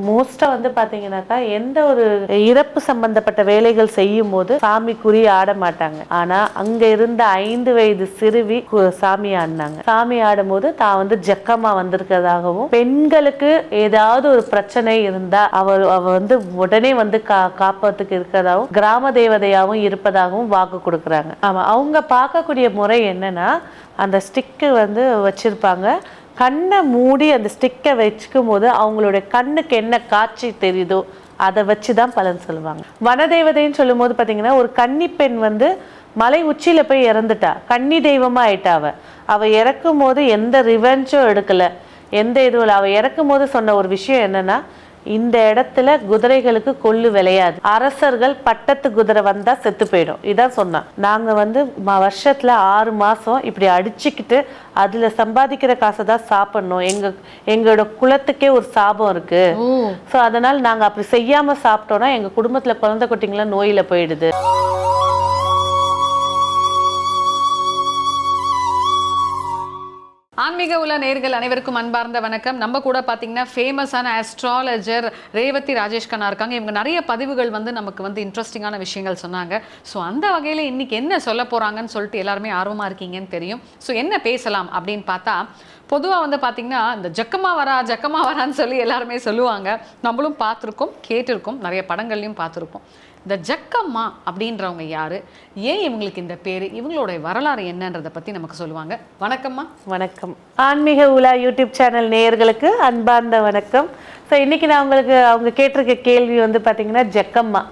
மோஸ்டா வந்து பாத்தீங்கன்னாக்கா எந்த ஒரு இறப்பு சம்பந்தப்பட்ட வேலைகள் செய்யும் போது சாமி குறி ஆட மாட்டாங்க. ஆனா அங்க இருந்த ஐந்து வயது சிறுவி கு- சாமி ஆடினாங்க. சாமி ஆடும்போது தான் வந்து ஜக்கமா வந்திருக்கிறதாகவும் பெண்களுக்கு ஏதாவது ஒரு பிரச்சனை இருந்தா அவர் அவ வந்து உடனே வந்து கா காப்பதுக்கு இருக்கிறதாகவும் கிராம தேவதையாகவும் இருப்பதாகவும் வாக்கு கொடுக்குறாங்க. ஆமா அவங்க பார்க்கக்கூடிய முறை என்னன்னா அந்த ஸ்டிக்கு வந்து வச்சிருப்பாங்க. கண்ணை மூடி அந்த ஸ்டிக்கை வச்சுக்கும் போது அவங்களுடைய கண்ணுக்கு என்ன காட்சி தெரியுதோ அதை வச்சு தான் பலன் சொல்லுவாங்க. வனதேவதைன்னு சொல்லும் போது பார்த்தீங்கன்னா ஒரு கன்னி பெண் வந்து மலை உச்சியில் போய் இறந்துட்டா. கன்னி தெய்வமாக ஆயிட்டா அவள் அவள் இறக்கும் போது எந்த ரிவெஞ்சும் எடுக்கல. எந்த இதுவும் இல்லை. அவள் இறக்கும் போது சொன்ன ஒரு விஷயம் என்னன்னா இந்த இடத்துல குதிரைகளுக்கு கொள்ளு விளையாது. அரசர்கள் பட்டத்து குதிரை வந்தா செத்து போயிடும். இதான் சொன்னான் நாங்க வந்து வருஷத்துல ஆறு மாசம் இப்படி அடிச்சுக்கிட்டு அதுல சம்பாதிக்கிற காசை தான் சாப்பிடணும். எங்க எங்களோட குலத்துக்கே ஒரு சாபம் இருக்கு. ஸோ அதனால நாங்க அப்படி செய்யாம சாப்பிட்டோம்னா எங்க குடும்பத்துல குழந்தை குட்டிங்களாம் நோயில போயிடுது. ஆன்மீக உள்ள நேர்கள் அனைவருக்கும் அன்பார்ந்த வணக்கம். நம்ம கூட பார்த்தீங்கன்னா ஃபேமஸான ஆஸ்ட்ராலஜர் ரேவதி ராஜேஷ் கண்ணா இருக்காங்க. இவங்க நிறைய பதிவுகள் வந்து நமக்கு வந்து இன்ட்ரெஸ்டிங்கான விஷயங்கள் சொன்னாங்க. ஸோ அந்த வகையில் இன்னைக்கு என்ன சொல்ல போறாங்கன்னு சொல்லிட்டு எல்லாருமே ஆர்வமாக இருக்கீங்கன்னு தெரியும். ஸோ என்ன பேசலாம் அப்படின்னு பார்த்தா பொதுவாக வந்து பார்த்தீங்கன்னா இந்த ஜக்கமா வரா ஜக்கமா வரான்னு சொல்லி எல்லாருமே சொல்லுவாங்க. நம்மளும் பார்த்துருக்கோம் கேட்டிருக்கோம் நிறைய படங்கள்லையும் பார்த்துருப்போம். இந்த ஜக்கம்மா அப்படின்றவங்க யாரு? ஏன் இவங்களுக்கு இந்த பேர்? இவங்களுடைய வரலாறு என்னன்றதை பற்றி நமக்கு சொல்லுவாங்க. வணக்கம்மா. வணக்கம். ஆன்மீக உலா யூடியூப் சேனல் நேயர்களுக்கு அன்பார்ந்த வணக்கம். ஸோ இன்னைக்கு நான் உங்களுக்கு அவங்க கேட்டிருக்க கேள்வி வந்து பார்த்தீங்கன்னா ஜக்கம்மா.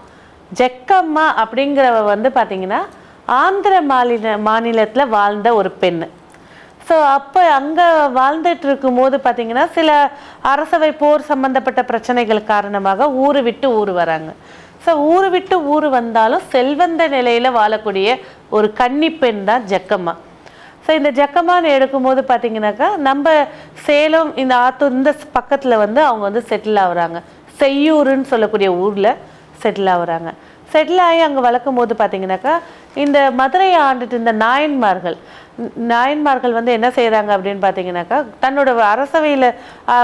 ஜக்கம்மா அப்படிங்கிறவ வந்து பார்த்தீங்கன்னா ஆந்திர மாநில மாநிலத்தில் வாழ்ந்த ஒரு பெண் ஸோ அப்போ அங்கே வாழ்ந்துட்டு இருக்கும்போது பார்த்தீங்கன்னா சில அரசவை போர் சம்பந்தப்பட்ட பிரச்சனைகள் காரணமாக ஊர் விட்டு ஊர் வராங்க. ஸோ ஊர் விட்டு ஊர் வந்தாலும் செல்வந்த நிலையில் வாழக்கூடிய ஒரு கன்னி பெண் தான் ஜக்கம்மா. ஸோ இந்த ஜக்கம்மான்னு எடுக்கும்போது பார்த்தீங்கன்னாக்கா நம்ம சேலம் இந்த ஆத்தூர் இந்த பக்கத்தில் வந்து அவங்க வந்து செட்டில் ஆகுறாங்க செய்யூருன்னு சொல்லக்கூடிய ஊரில் செட்டில் ஆகுறாங்க செட்டில் ஆகி அங்கே வளர்க்கும் போது பார்த்தீங்கன்னாக்கா இந்த மதுரையை ஆண்டுட்டு இந்த நாயன்மார்கள் நாயன்மார்கள் வந்து என்ன செய்கிறாங்க அப்படின்னு பார்த்தீங்கன்னாக்கா தன்னோட அரசவையில்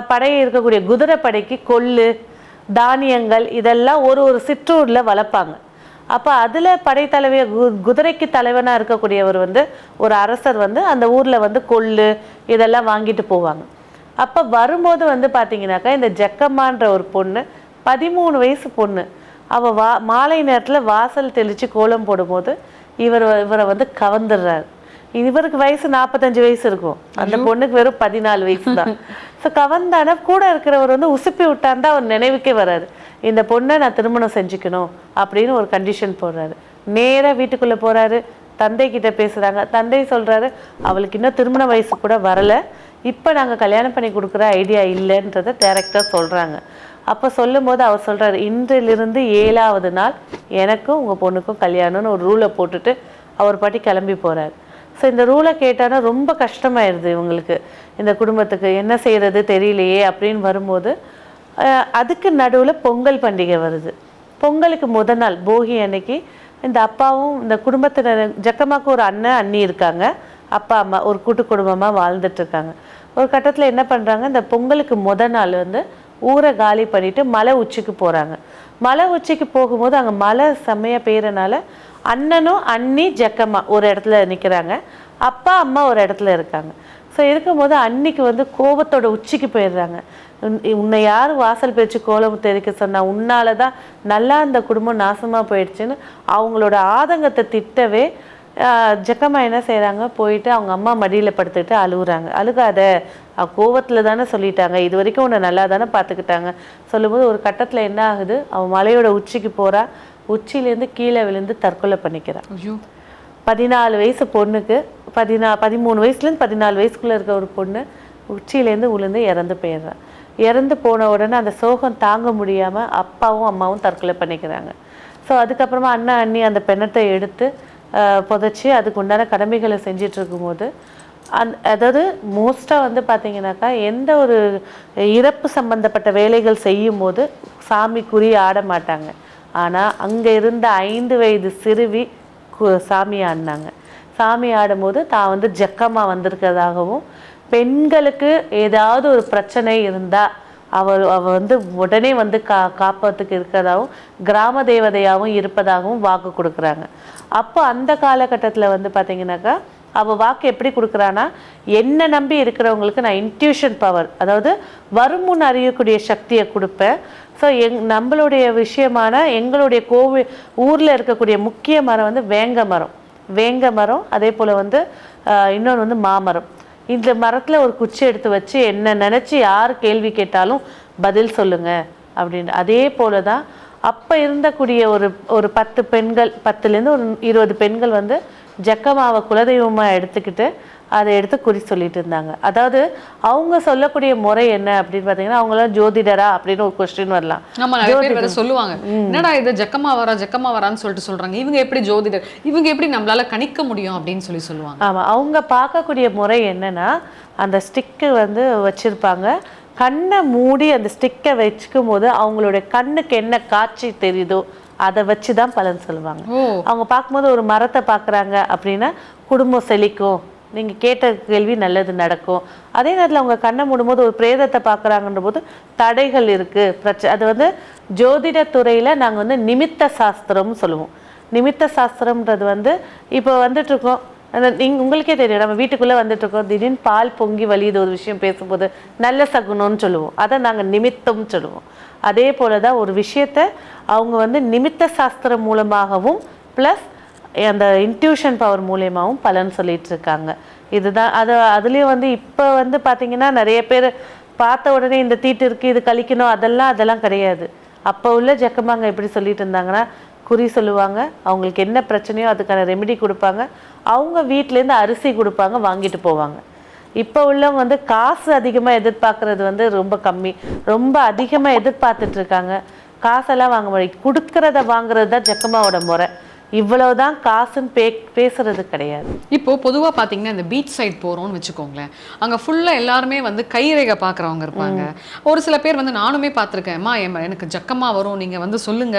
படை இருக்கக்கூடிய குதிரை படைக்கு கொள்ளு தானியங்கள் இதெல்லாம் ஒரு ஒரு சிற்றூரில் வளர்ப்பாங்க. அப்போ அதில் படைத்தலைவிய கு குதிரைக்கு தலைவனாக இருக்கக்கூடியவர் வந்து ஒரு அரசர் வந்து அந்த ஊரில் வந்து கொள்ளு இதெல்லாம் வாங்கிட்டு போவாங்க. அப்போ வரும்போது வந்து பார்த்தீங்கன்னாக்கா இந்த ஜக்கம்மான்ற ஒரு பொண்ணு பதிமூணு வயசு பொண்ணு அவள் வா மாலை நேரத்தில் வாசல் தெளித்து கோலம் போடும்போது இவர் இவரை வந்து கவர்ந்துடுறாரு இவருக்கு வயசு நாற்பத்தஞ்சு வயசு இருக்கும். அந்த பொண்ணுக்கு வெறும் பதினாலு வயசு தான். ஸோ கவர்ந்தான கூட இருக்கிறவர் வந்து உசுப்பி விட்டாந்தா அவர் நினைவுக்கே வராரு இந்த பொண்ணை நான் திருமணம் செஞ்சுக்கணும் அப்படின்னு ஒரு கண்டிஷன் போடுறாரு. நேரா வீட்டுக்குள்ள போறாரு. தந்தை கிட்ட பேசுறாங்க. தந்தை சொல்றாரு அவளுக்கு இன்னும் திருமண வயசு கூட வரல. இப்போ நாங்க கல்யாணம் பண்ணி கொடுக்குற ஐடியா இல்லைன்றதை டேரக்டாக சொல்றாங்க. அப்போ சொல்லும்போது அவர் சொல்றாரு இன்றிலிருந்து ஏழாவது நாள் எனக்கும் உங்க பொண்ணுக்கும் கல்யாணம்னு ஒரு ரூலை போட்டுட்டு அவர் பாட்டி கிளம்பி போறாரு. ஸோ இந்த ரூலை கேட்டானா ரொம்ப கஷ்டமாயிருது இவங்களுக்கு. இந்த குடும்பத்துக்கு என்ன செய்கிறது தெரியலையே அப்படின்னு வரும்போது அதுக்கு நடுவில் பொங்கல் பண்டிகை வருது. பொங்கலுக்கு முத நாள் போகி அன்னைக்கு இந்த அப்பாவும் இந்த குடும்பத்தினர் ஜக்கமாக்கு ஒரு அண்ணன் அண்ணி இருக்காங்க. அப்பா அம்மா ஒரு கூட்டு குடும்பமாக வாழ்ந்துட்டுருக்காங்க. ஒரு கட்டத்தில் என்ன பண்ணுறாங்க இந்த பொங்கலுக்கு முத நாள் வந்து ஊரை காலி பண்ணிவிட்டு மலை உச்சிக்கு போகிறாங்க மலை உச்சிக்கு போகும்போது அங்கே மலை செம்மையாக பெய்கிறனால அண்ணனும் அண்ணி ஜக்கம்மா ஒரு இடத்துல நிற்கிறாங்க அப்பா அம்மா ஒரு இடத்துல இருக்காங்க. ஸோ இருக்கும்போது அன்னிக்கு வந்து கோபத்தோட உச்சிக்கு போயிடுறாங்க. உன்னை யார் வாசல் பேச்சு கோலம் தெரிக்க சொன்னா உன்னால தான் நல்லா இந்த குடும்பம் நாசமாக போயிடுச்சுன்னு அவங்களோட ஆதங்கத்தை திட்டவே ஜக்கம்மா என்ன செய்கிறாங்க போயிட்டு அவங்க அம்மா மடியில் படுத்துக்கிட்டு அழுகுறாங்க. அழுகாத. கோவத்தில் தானே சொல்லிட்டாங்க. இது வரைக்கும் உன்னை நல்லா தானே பார்த்துக்கிட்டாங்க. சொல்லும்போது ஒரு கட்டத்தில் என்ன ஆகுது? அவன் மலையோட உச்சிக்கு போகிறா உச்சியிலேருந்து கீழே விழுந்து தற்கொலை பண்ணிக்கிறா ஐயோ. பதினாலு வயசு பொண்ணுக்கு பதினா பதிமூணு வயசுலேருந்து பதினாலு வயசுக்குள்ளே இருக்க ஒரு பொண்ணு உச்சியிலேருந்து விழுந்து இறந்து போயிடுறா. இறந்து போன உடனே அந்த சோகம் தாங்க முடியாமல் அப்பாவும் அம்மாவும் தற்கொலை பண்ணிக்கிறாங்க. ஸோ அதுக்கப்புறமா அண்ணா அண்ணி அந்த பெண்ணத்தை எடுத்து புதைச்சி அதுக்கு உண்டான கடமைகளை செஞ்சிட்டு இருக்கும்போது அந் அதாவது மோஸ்ட்டாக வந்து பார்த்தீங்கன்னாக்கா எந்த ஒரு இறப்பு சம்பந்தப்பட்ட வேலைகள் செய்யும் போது சாமி குறி ஆட மாட்டாங்க. ஆனால் அங்கே இருந்த ஐந்து வயது சிறுவி கு- சாமி ஆடினாங்க. சாமி ஆடும்போது தான் வந்து ஜக்கமாக வந்திருக்கிறதாகவும் பெண்களுக்கு ஏதாவது ஒரு பிரச்சனை இருந்தால் அவர் அவள் வந்து உடனே வந்து கா காப்பதுக்கு இருக்கிறதாகவும் கிராம தேவதையாகவும் இருப்பதாகவும் வாக்கு கொடுக்குறாங்க. அப்போ அந்த காலகட்டத்தில் வந்து பார்த்திங்கனாக்கா அவள் வாக்கு எப்படி கொடுக்குறான்னா என்னை நம்பி இருக்கிறவங்களுக்கு நான் இன்ட்யூஷன் பவர் அதாவது வருமுன் அறியக்கூடிய சக்தியை கொடுப்பேன். ஸோ எங் நம்மளுடைய விஷயமான எங்களுடைய கோவில் ஊரில் இருக்கக்கூடிய முக்கிய மரம் வந்து வேங்க மரம். வேங்க மரம் அதே போல் வந்து இன்னொன்று வந்து மாமரம். இந்த மரத்தில் ஒரு குச்சி எடுத்து வச்சு என்ன நினச்சி யார் கேள்வி கேட்டாலும் பதில் சொல்லுங்கள் அப்படின்னு. அதே போல தான் அப்போ இருந்தக்கூடிய ஒரு ஒரு பத்து பெண்கள் பத்துலேருந்து ஒரு இருபது பெண்கள் வந்து ஜக்கமாவை குலதெய்வமாக எடுத்துக்கிட்டு அதை எடுத்து குறி சொல்லிட்டு இருந்தாங்க. அதாவது அவங்க சொல்லக்கூடிய முறை என்ன அப்படின்னு பார்த்தீங்கன்னா அவங்களாம் ஜோதிடரா அப்படின்னு ஒரு கொஸ்டின் வரலாம். ஆமா சொல்லுவாங்க. என்னடா இது ஜக்கமா வரா ஜக்கமா வரான்னு சொல்லிட்டு சொல்றாங்க. இவங்க எப்படி ஜோதிடர்? இவங்க எப்படி நம்மளால கணிக்க முடியும் அப்படின்னு சொல்லி சொல்லுவாங்க. ஆமாம் அவங்க பார்க்கக்கூடிய முறை என்னன்னா அந்த ஸ்டிக்கு வந்து வச்சிருப்பாங்க. கண்ணை மூடி அந்த ஸ்டிக்கை வச்சுக்கும் போது அவங்களுடைய கண்ணுக்கு என்ன காட்சி தெரியுதோ அதை வச்சு தான் பலன் சொல்லுவாங்க. அவங்க பார்க்கும்போது ஒரு மரத்தை பார்க்குறாங்க அப்படின்னா குடும்பம் செழிக்கும். நீங்கள் கேட்ட கேள்வி நல்லது நடக்கும். அதே நேரத்தில் அவங்க கண்ணை மூடும்போது ஒரு பிரேதத்தை பார்க்குறாங்கன்ற போது தடைகள் இருக்குது பிரச்சனை அது வந்து ஜோதிட துறையில் நாங்கள் வந்து நிமித்த சாஸ்திரம்னு சொல்லுவோம். நிமித்த சாஸ்திரம்ன்றது வந்து இப்போ வந்துட்டு இருக்கோம் அந்த நீங்க உங்களுக்கே தெரியும். நம்ம வீட்டுக்குள்ளே வந்துட்டு இருக்கோம் திடீர்னு பால் பொங்கி வலியுது ஒரு விஷயம் பேசும்போது நல்ல சகுனம்னு சொல்லுவோம். அதை நாங்கள் நிமித்தம்னு சொல்லுவோம். அதே போல தான் ஒரு விஷயத்தை அவங்க வந்து நிமித்த சாஸ்திரம் மூலமாகவும் ப்ளஸ் அந்த இன்ட்யூஷன் பவர் மூலியமாகவும் பலன் சொல்லிட்டு இருக்காங்க இதுதான் அது அதுலேயும் வந்து இப்போ வந்து பார்த்திங்கன்னா நிறைய பேர் பார்த்த உடனே இந்த தீட்டு இருக்குது இது கழிக்கணும் அதெல்லாம் அதெல்லாம் கிடையாது. அப்போ உள்ள ஜக்கமாங்க எப்படி சொல்லிட்டு இருந்தாங்கன்னா குறி சொல்லுவாங்க அவங்களுக்கு என்ன பிரச்சனையோ அதுக்கான ரெமெடி கொடுப்பாங்க அவங்க வீட்டிலேருந்து அரிசி கொடுப்பாங்க வாங்கிட்டு போவாங்க. இப்போ உள்ளவங்க வந்து காசு அதிகமாக எதிர்பார்க்கறது வந்து ரொம்ப கம்மி. ரொம்ப அதிகமாக எதிர்பார்த்துட்டு இருக்காங்க காசெல்லாம் வாங்க முடியும் கொடுக்கறத வாங்குறது தான் ஜக்கமாவோட முறை. இவ்வளவுதான் காசுன்னு பே பேசுறது கிடையாது. இப்போ பொதுவா பாத்தீங்கன்னா இந்த பீச் சைட் போறோம்னு வச்சுக்கோங்களேன். அங்க ஃபுல்லா எல்லாருமே வந்து கைரேகை பாக்குறவங்க இருப்பாங்க. ஒரு சில பேர் வந்து நானுமே பார்த்திருக்கேன் அம்மா எம் எனக்கு ஜக்கமா வரும். நீங்க வந்து சொல்லுங்க.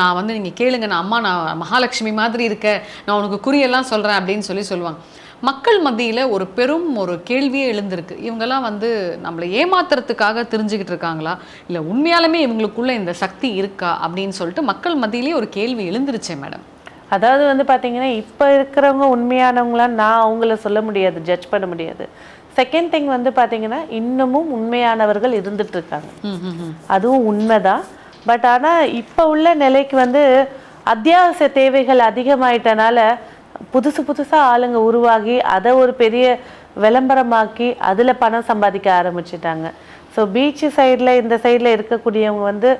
நான் வந்து நீங்க கேளுங்க. நான் அம்மா நான் மகாலட்சுமி மாதிரி இருக்க நான் உனக்கு குறியெல்லாம் சொல்றேன் அப்படின்னு சொல்லி சொல்லுவாங்க. மக்கள் மத்தியில ஒரு பெரும் ஒரு கேள்வியே எழுந்திருக்கு. இவங்கெல்லாம் வந்து நம்மளை ஏமாத்துறதுக்காக தெரிஞ்சுக்கிட்டு இருக்காங்களா? இல்ல உண்மையாலுமே இவங்களுக்குள்ள இந்த சக்தி இருக்கா? அப்படின்னு சொல்லிட்டு மக்கள் மத்தியிலேயே ஒரு கேள்வி எழுந்திருச்சே மேடம். அதாவது வந்து பார்த்தீங்கன்னா இப்போ இருக்கிறவங்க உண்மையானவங்களாம் நான் அவங்கள சொல்ல முடியாது ஜட்ஜ் பண்ண முடியாது. செகண்ட் திங் வந்து பார்த்தீங்கன்னா இன்னமும் உண்மையானவர்கள் இருந்துட்டு இருக்காங்க. அதுவும் உண்மைதான். பட் ஆனால் இப்போ உள்ள நிலைக்கு வந்து அத்தியாவசிய தேவைகள் அதிகமாயிட்டனால புதுசு புதுசாக ஆளுங்க உருவாகி அதை ஒரு பெரிய விளம்பரமாக்கி அதில் பணம் சம்பாதிக்க ஆரம்பிச்சிட்டாங்க. ஸோ பீச்சு சைடில் இந்த சைடில் இருக்கக்கூடியவங்க வந்து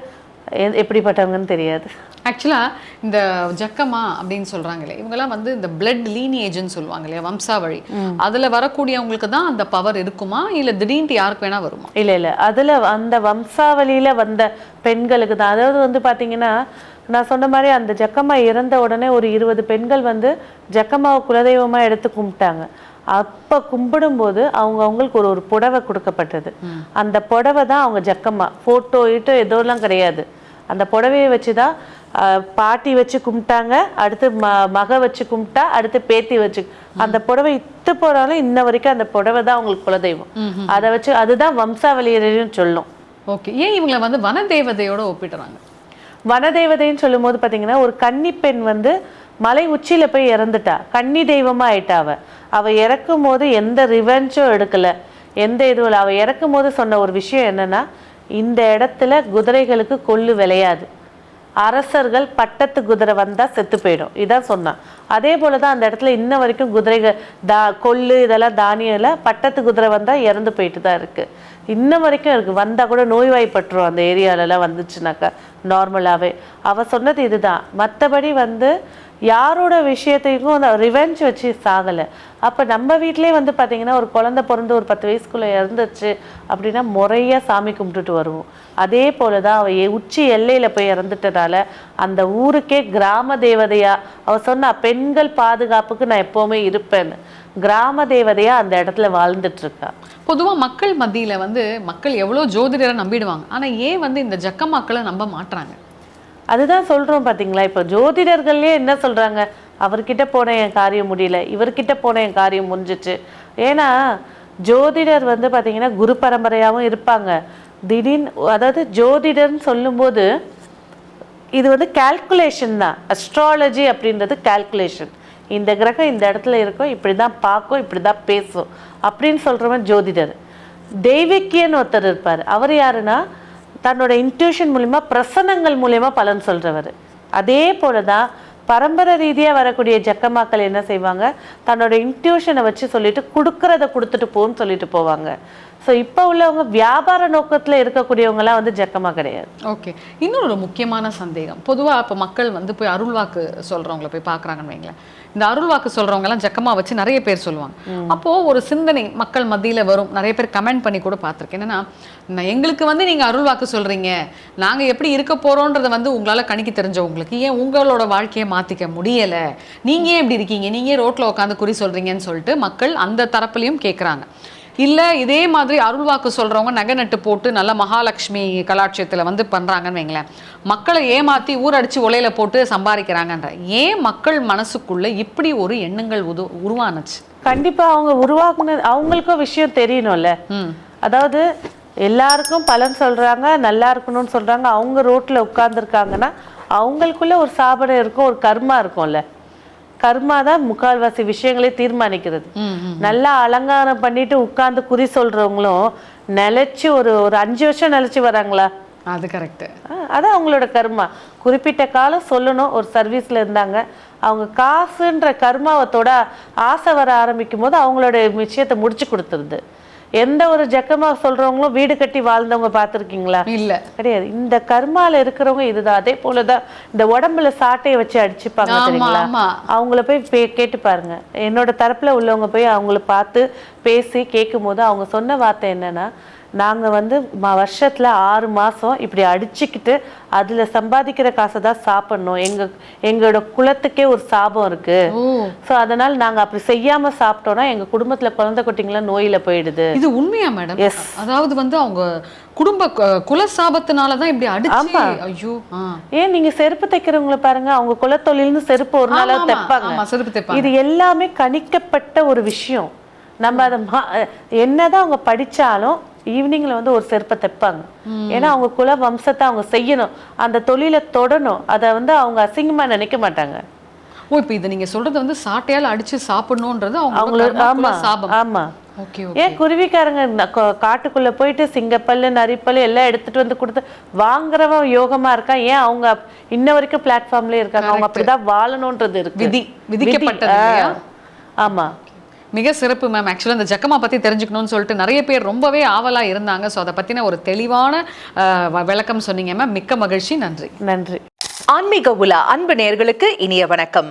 எப்படிப்பட்டவங்கன்னு தெரியாது. ஆக்சுவலா இந்த ஜக்கமா அப்படின்னு சொல்றாங்களே இவங்கெல்லாம் வந்து இந்த பிளட் லீனியேஜ்னு சொல்லுவாங்க இல்லையா வம்சாவழி. அதுல வரக்கூடியவங்களுக்கு தான் அந்த பவர் இருக்குமா இல்ல திடீர்னு யாருக்கு வேணா வருமா? இல்லை இல்லை. அதில் அந்த வம்சாவளியில வந்த பெண்களுக்கு தான். அதாவது வந்து பார்த்தீங்கன்னா நான் சொன்ன மாதிரி அந்த ஜக்கம்மா இறந்த உடனே ஒரு இருபது பெண்கள் வந்து ஜக்கம்மாவை குலதெய்வமா எடுத்து கும்பிட்டாங்க. அப்போ கும்பிடும்போது அவங்க அவங்களுக்கு ஒரு ஒரு புடவை கொடுக்கப்பட்டது. அந்த புடவை தான் அவங்க ஜக்கம்மா. ஃபோட்டோ இட்டோ எதுவும் கிடையாது. அந்த புடவையை வச்சு தான் பாட்டி வச்சு கும்பிட்டாங்க அடுத்து ம மக வச்சு கும்பிட்டா அடுத்து பேத்தி வச்சு. அந்த புடவை இத்து போனாலும் இன்ன வரைக்கும் அந்த புடவை தான் அவங்களுக்கு குலதெய்வம். அதை வச்சு அதுதான் வம்சாவளியரையும் சொல்லும். ஓகே. ஏன் இவங்களை வந்து வன தேவதையோட ஒப்பிடுறாங்க? வனதேவதைன்னு சொல்லும் போது பார்த்தீங்கன்னா ஒரு கன்னி பெண் வந்து மலை உச்சியில் போய் இறந்துட்டா. கன்னி தெய்வமாக ஆயிட்டா அவள் அவள் இறக்கும் போது எந்த ரிவெஞ்சும் எடுக்கலை. எந்த இதுவும் இல்லை. அவள் இறக்கும் போது சொன்ன ஒரு விஷயம் என்னென்னா இந்த இடத்துல குதிரைகளுக்கு கொள்ளு விளையாது. அரசர்கள் பட்டத்து குதிரை வந்தால் செத்து போயிடும். இதான் சொன்னான். அதே போல தான் அந்த இடத்துல இன்ன வரைக்கும் குதிரைகள் தா கொள்ளு இதெல்லாம் தானியம் எல்லாம் பட்டத்து குதிரை வந்தால் இறந்து போயிட்டு தான் இருக்குது இன்ன வரைக்கும் இருக்கு. வந்தா கூட நோய்வாய்ப்பட்டுரும் அந்த ஏரியாலலாம் வந்துச்சுனாக்கா. நார்மலாவே அவ சொன்னது இதுதான். மற்றபடி வந்து யாரோட விஷயத்தையும் அந்த ரிவெஞ்ச் வச்சு சாகலை. அப்போ நம்ம வீட்டிலே வந்து பார்த்திங்கன்னா ஒரு குழந்தை பிறந்து ஒரு பத்து வயசுக்குள்ளே இறந்துச்சு அப்படின்னா முறையாக சாமி கும்பிட்டுட்டு வருவோம். அதே போல தான் அவள் உச்சி எல்லையில் போய் இறந்துட்டதால அந்த ஊருக்கே கிராம தேவதையாக அவள் சொன்னா பெண்கள் பாதுகாப்புக்கு நான் எப்போவுமே இருப்பேன்னு. கிராம தேவதையாக அந்த இடத்துல வாழ்ந்துட்டுருக்கா. பொதுவாக மக்கள் மத்தியில் வந்து மக்கள் எவ்வளோ ஜோதிடரை நம்பிடுவாங்க. ஆனால் ஏன் வந்து இந்த ஜக்கமாக்களை நம்ப மாட்டுறாங்க அதுதான் சொல்கிறோம் பார்த்தீங்களா இப்போ ஜோதிடர்கள்லேயே என்ன சொல்கிறாங்க அவர்கிட்ட போன என் காரியம் முடியல. இவர்கிட்ட போன என் காரியம் முடிஞ்சிச்சு. ஏன்னா ஜோதிடர் வந்து பார்த்திங்கன்னா குரு பரம்பரையாகவும் இருப்பாங்க. திடீர்னு அதாவது ஜோதிடர்னு சொல்லும்போது இது வந்து கால்குலேஷன் தான். அஸ்ட்ராலஜி அப்படின்றது கால்குலேஷன் இந்த கிரகம் இந்த இடத்துல இருக்கும். இப்படி தான் பார்க்கும் இப்படி தான் பேசும் அப்படின்னு சொல்கிறவன் ஜோதிடர். தெய்வக்கியன்னு ஒருத்தர் இருப்பார். அவர் யாருன்னா தன்னோட இன்ட்யூஷன் மூலிமா பிரசனங்கள் மூலிமா பலன் சொல்கிறவர் அதே போல தான் பரம்பரை ரீதியாக வரக்கூடிய ஜக்கமாக்கள் என்ன செய்வாங்க? தன்னோட இன்ட்யூஷனை வச்சு சொல்லிட்டு கொடுக்கறத கொடுத்துட்டு போன்னு சொல்லிட்டு போவாங்க. ஸோ இப்போ உள்ளவங்க வியாபார நோக்கத்தில் இருக்கக்கூடியவங்கலாம் வந்து ஜக்கமா கிடையாது. ஓகே இன்னொரு ஒரு முக்கியமான சந்தேகம். பொதுவா இப்போ மக்கள் வந்து போய் அருள்வாக்கு சொல்றவங்கள போய் பார்க்கறாங்கன்னு வைங்களேன். இந்த அருள்வாக்கு சொல்றவங்க எல்லாம் ஜக்கமா வச்சு நிறைய பேர் சொல்லுவாங்க. அப்போ ஒரு சிந்தனை மக்கள் மத்தியில வரும். நிறைய பேர் கமெண்ட் பண்ணி கூட பார்த்திருக்கேன். என்னன்னா எங்களுக்கு வந்து நீங்க அருள்வாக்கு சொல்றீங்க. நாங்க எப்படி இருக்க போறோன்றதை வந்து உங்களால கணிக்க தெரிஞ்சவங்களுக்கு ஏன் உங்களோட வாழ்க்கையை மாத்திக்க முடியல? நீங்க ஏன் இப்படி இருக்கீங்க? நீங்க ஏன் ரோட்ல உட்காந்து குறி சொல்றீங்கன்னு சொல்லிட்டு மக்கள் அந்த தரப்புலையும் கேட்குறாங்க இல்ல இதே மாதிரி அருள்வாக்கு சொல்றவங்க நகை நட்டு போட்டு நல்ல மகாலட்சுமி கலாட்சியத்துல வந்து பண்றாங்கன்னு வைங்களேன். மக்களை ஏமாத்தி ஊரடிச்சு உலையில போட்டு சம்பாதிக்கிறாங்கன்ற. ஏன் மக்கள் மனசுக்குள்ள இப்படி ஒரு எண்ணங்கள் உது உருவானுச்சு? கண்டிப்பா அவங்க உருவாக்குன அவங்களுக்கும் விஷயம் தெரியணும்ல. ம். அதாவது எல்லாருக்கும் பலன் சொல்றாங்க நல்லா இருக்கணும்னு சொல்றாங்க. அவங்க ரோட்ல உட்கார்ந்துருக்காங்கன்னா அவங்களுக்குள்ள ஒரு சாபனம் இருக்கும் ஒரு கர்மா இருக்கும்ல. கர்மா தான் முக்கால்வாசி விஷயங்களே தீர்மானிக்கிறது. நல்லா அலங்காரம் பண்ணிட்டு உட்கார்ந்து குறி சொல்றவங்களும் நிலைச்சு ஒரு ஒரு அஞ்சு வருஷம் நிலைச்சு வராங்களா? அது கரெக்ட் அதான் அவங்களோட கர்மா. குறிப்பிட்ட காலம் சொல்லணும் ஒரு சர்வீஸ்ல இருந்தாங்க. அவங்க காசுன்ற கர்மாவத்தோட ஆசை வர ஆரம்பிக்கும் போது அவங்களோட விஷயத்தை முடிச்சு கொடுத்துருது. எந்த ஒரு ஜக்கமா சொல்றவங்களும் வீடு கட்டி வாழ்ந்தவங்க பார்த்துருக்கீங்களா? இல்ல. கிடையாது. இந்த கர்மால இருக்கிறவங்க இதுதான். அதே போலதான் இந்த உடம்புல சாட்டையை வச்சு அடிச்சுப்பாங்க தெரியுங்களா? அவங்கள போய் கேட்டு பாருங்க. என்னோட தரப்புல உள்ளவங்க போய் அவங்கள பார்த்து பேசி கேட்கும் போது அவங்க சொன்ன வார்த்தை என்னன்னா நாங்க வந்து ம- வருஷத்துல ஆறு மாசம் இப்படி அடிச்சுக்கிட்டு அதுல சம்பாதிக்கிற காசை தான் சாப்பிடணும். எங்க எங்களோட குலத்துக்கே ஒரு சாபம் இருக்கு. ஓ. ஸோ அதனால நாங்க அப்படி செய்யாம சாப்பிட்டோம்னா எங்க குடும்பத்துல குழந்தை குட்டிங்களாம் நோயில போயிடுது. இது உண்மையா மேடம் Yes. அதாவது வந்து அவங்க குடும்ப கு- குலசாபத்தினால தான் இப்படி அடிச்சு ஐயோ. ஏன் நீங்க செருப்பு தைக்கிறவங்கள பாருங்க அவங்க குலத்தொழில்னு செருப்பு ஒரு ஆமா, தைப்பாங்க. ஆமா, செருப்பு தைப்பாங்க. இது எல்லாமே கணிக்கப்பட்ட ஒரு விஷயம். நம்ம அதை என்னதான் அவங்க படிச்சாலும் ஈவினிங்ல வந்து ஒரு செருப்பை தைப்பாங்க. ஏன்னா அவங்க குல வம்சத்தை அவங்க செய்யணும். அந்த தொழிலை தொடணும். அதை வந்து அவங்க அசிங்கமா நினைக்க மாட்டாங்க. ஓ இப்போ இதை நீங்க சொல்றது வந்து சாட்டையால அடிச்சு சாப்பிடணும்ன்றது அவங்களோட அவங்களோட ஆமா சாபம். ஆமா. ஓகே ஏன் குருவிக்காரங்க காட்டுக்குள்ள போயிட்டு சிங்கப்பல்லு நரிப்பல்லு எல்லாம் எடுத்துட்டு வந்து கொடுத்து வாங்குறவன் யோகமா இருக்கான். ஏன் அவங்க இன்ன வரைக்கும் பிளாட்ஃபார்ம்லயே இருக்காங்க? அவங்க அப்படிதான் வாழணும்ன்றது இருக்கு. விதி. இல்லையா? ஆமா. மிக சிறப்பு மேம் ஆக்சுவலாக இந்த ஜக்கமா பற்றி தெரிஞ்சுக்கணும்னு சொல்லிட்டு நிறைய பேர் ரொம்பவே ஆவலாக இருந்தாங்க. ஸோ அதை பற்றின ஒரு தெளிவான விளக்கம் சொன்னீங்க மேம் மிக்க மகிழ்ச்சி. நன்றி. நன்றி. ஆன்மீக உலா அன்பு நேர்களுக்கு இனிய வணக்கம்.